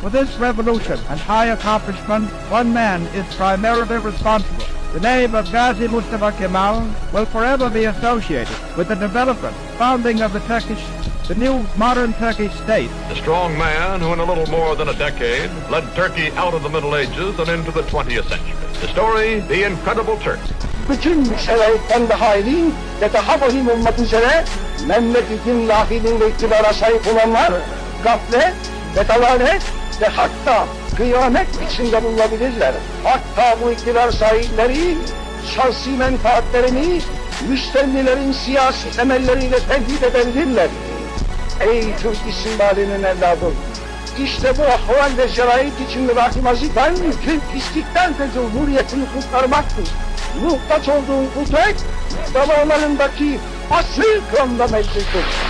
For this revolution and high accomplishment, one man is primarily responsible. The name of Ghazi Mustafa Kemal will forever be associated with the development, founding of the Turkish, the new modern Turkish state. The strong man who in a little more than a decade led Turkey out of the Middle Ages and into the 20th century. The story, The Incredible Turk. bütün şeraitten daha iyi ve daha vahim olmak üzere memleketin lahiliğinde iktidara sahip olanlar gaflet ve dalalet ve hatta kıyamet içinde bulunabilirler. Hatta bu iktidar sahipleri şahsi menfaatlerini müstennilerin siyasi temelleriyle tehdit edebilirler. Ey Türk istimbalinin evladım! İşte bu ahval ve şerait içinde Rakim Azizen Türk pislikten ve cumhuriyetini kurtarmaktır. Muhtaç olduğun bu tek davalarındaki asıl kanla meclistir.